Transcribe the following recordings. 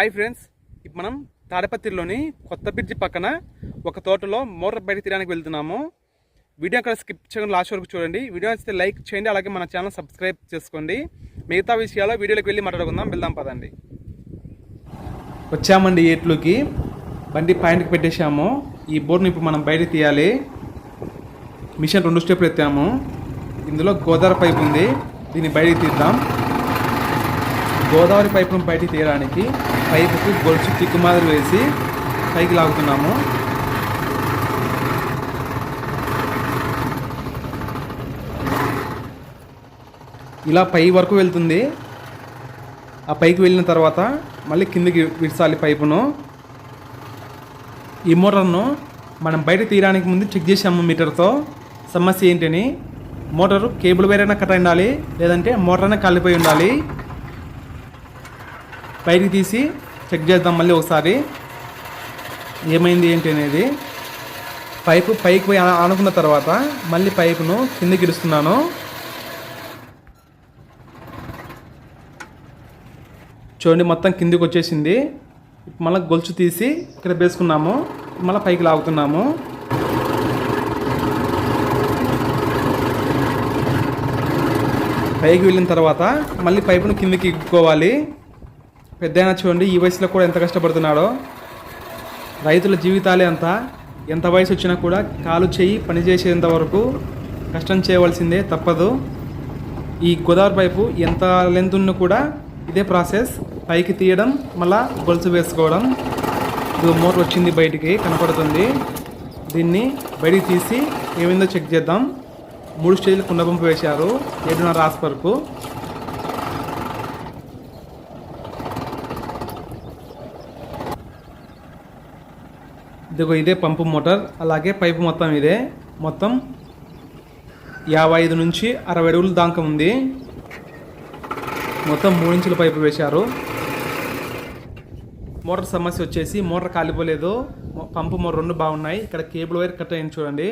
Hi friends ఇప్పుడు మనం తాడపత్రిలోని కొత్త బ్రిడ్జి పక్కన ఒక తోటలో మోటార్ బయట తీయడానికి వెళ్తున్నాము. వీడియో అక్కడ స్కిప్ చేయడం లాస్ట్ వరకు చూడండి. వీడియో నచ్చితే లైక్ చేయండి అలాగే మన ఛానల్ సబ్స్క్రైబ్ చేసుకోండి. మిగతా విషయాలు వీడియోలోకి వెళ్ళి మాట్లాడుకుందాం వెళ్దాం పదండి. వచ్చామండి ఏట్లోకి. బండి పాయింట్కి పెట్టేశాము. ఈ బోర్డుని ఇప్పుడు మనం బయట తీయాలి. మిషన్ రెండు స్టెప్లు ఎత్తాము. ఇందులో గోదావరి పైప్ ఉంది. దీన్ని బయటికి తీద్దాం. గోదావరి పైపును బయటికి తీయడానికి పైపుకు గొలుసు తిక్కు మాదిరి వేసి పైకి లాగుతున్నాము. ఇలా పై వరకు వెళ్తుంది. ఆ పైకి వెళ్ళిన తర్వాత మళ్ళీ కిందికి విడిచాలి పైపును. ఈ మోటార్ను మనం బయట తీయడానికి ముందు చెక్ చేసాము మీటర్తో. సమస్య ఏంటని? మోటారు కేబుల్ వేరైనా కట్ అయి ఉండాలి లేదంటే మోటార్ అయినా కాలిపోయి ఉండాలి. పైకి తీసి చెక్ చేద్దాం మళ్ళీ ఒకసారి. ఏమైంది ఏంటి అనేది. పైపు పైకి పోయి అనుకున్న తర్వాత మళ్ళీ పైపును కిందకి ఇడుస్తున్నాను. చూడండి మొత్తం కిందికి వచ్చేసింది. మళ్ళీ గొలుసు తీసి ఇక్కడ వేసుకున్నాము. మళ్ళీ పైకి లాగుతున్నాము. పైకి వెళ్ళిన తర్వాత మళ్ళీ పైపును కిందికి ఇక్కుకోవాలి పెద్ద చూడండి ఈ వయసులో కూడా ఎంత కష్టపడుతున్నాడో. రైతుల జీవితాలే అంత. ఎంత వయసు వచ్చినా కూడా కాలు చేయి పనిచేసేంత వరకు కష్టం చేయవలసిందే తప్పదు. ఈ గోదావరి పైపు ఎంత లెంత్ ఉన్నా కూడా ఇదే ప్రాసెస్ పైకి తీయడం మళ్ళా గొలుసు వేసుకోవడం. ఇది మోటర్ వచ్చింది బయటికి కనపడుతుంది. దీన్ని బయటికి తీసి ఏమైందో చెక్ చేద్దాం. మూడు స్టేజ్లు కుండ పంపు వేశారు ఏడున్నర రాస్ ఇదిగో ఇదే పంపు మోటార్ అలాగే పైపు మొత్తం ఇదే. మొత్తం యాభై ఐదు నుంచి అరవై అడుగులు దాకా ఉంది. మొత్తం మూడు ఇంచుల పైపు వేశారు. మోటార్ సమస్య వచ్చేసి మోటార్ కాలిపోలేదు. పంపు మోటార్ రెండు బాగున్నాయి. ఇక్కడ కేబుల్ వైర్ కట్ అయింది చూడండి.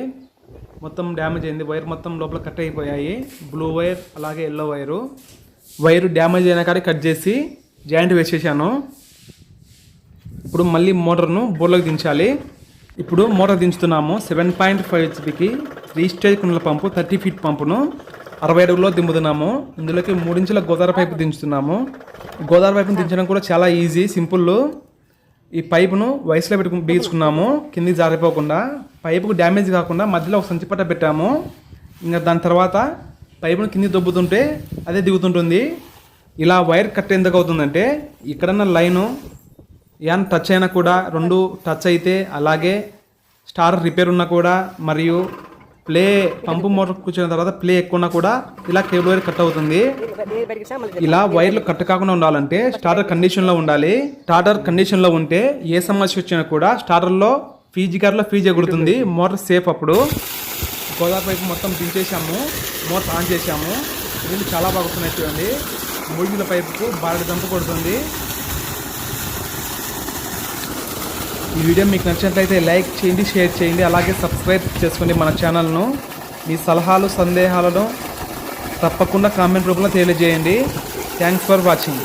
మొత్తం డ్యామేజ్ అయింది. వైర్ మొత్తం లోపల కట్ అయిపోయాయి. బ్లూ వైర్ అలాగే ఎల్లో వైరు. వైర్ డ్యామేజ్ అయిన కాడ కట్ చేసి జాయింట్ వేసేసాను. ఇప్పుడు మళ్ళీ మోటార్ను బోర్లోకి దించాలి. ఇప్పుడు మోటార్ దించుతున్నాము. సెవెన్ పాయింట్ ఫైవ్ హెచ్పికి త్రీ స్టేజ్ కుండల పంపు థర్టీ ఫీట్ పంపును అరవై అడుగులో దింపుతున్నాము. ఇందులోకి మూడించుల గోదావరి పైపు దించుతున్నాము. గోదావరి పైపును దించడం కూడా చాలా ఈజీ సింపుల్ ఈ పైపును వయసులో పెట్టుకు బిగించుకున్నాము. కింది జారిపోకుండా పైపుకు డ్యామేజ్ కాకుండా మధ్యలో ఒక సంచి పట్ట పెట్టాము. ఇంకా దాని తర్వాత పైపును కింది దొబ్బుతుంటే అదే దిగుతుంటుంది. ఇలా వైర్ కట్ ఎందుకు అవుతుందంటే ఇక్కడన్న లైను యాన్ టచ్ అయినా కూడా రెండు టచ్ అయితే అలాగే స్టార్ రిపేర్ ఉన్నా కూడా మరియు ప్లే పంపు మోటార్ కూర్చున్న తర్వాత ప్లే ఎక్కువ ఉన్నా కూడా ఇలా కేబుల్ వైర్ కట్ అవుతుంది. ఇలా వైర్లు కట్ కాకుండా ఉండాలంటే స్టార్టర్ కండిషన్లో ఉండాలి. స్టార్టర్ కండిషన్లో ఉంటే ఏ సమస్య వచ్చినా కూడా స్టార్టర్లో ఫీజీ గారిలో ఫీజు ఎగురుతుంది. మోటార్ సేఫ్ అప్పుడు. గోదావరి పైపు మొత్తం దించేసాము మోటార్ ఆన్ చేసాము నీళ్ళు చాలా బాగుతున్నాయి చూడండి. మూడు పైపుకు బాగా దంపు కొడుతుంది. ఈ వీడియో మీకు నచ్చినట్లయితే లైక్ చేయండి షేర్ చేయండి అలాగే సబ్స్క్రైబ్ చేసుకోండి మన ఛానల్ను. మీ సలహాలు సందేహాలను తప్పకుండా కామెంట్ రూపంలో తెలియజేయండి. Thanks for watching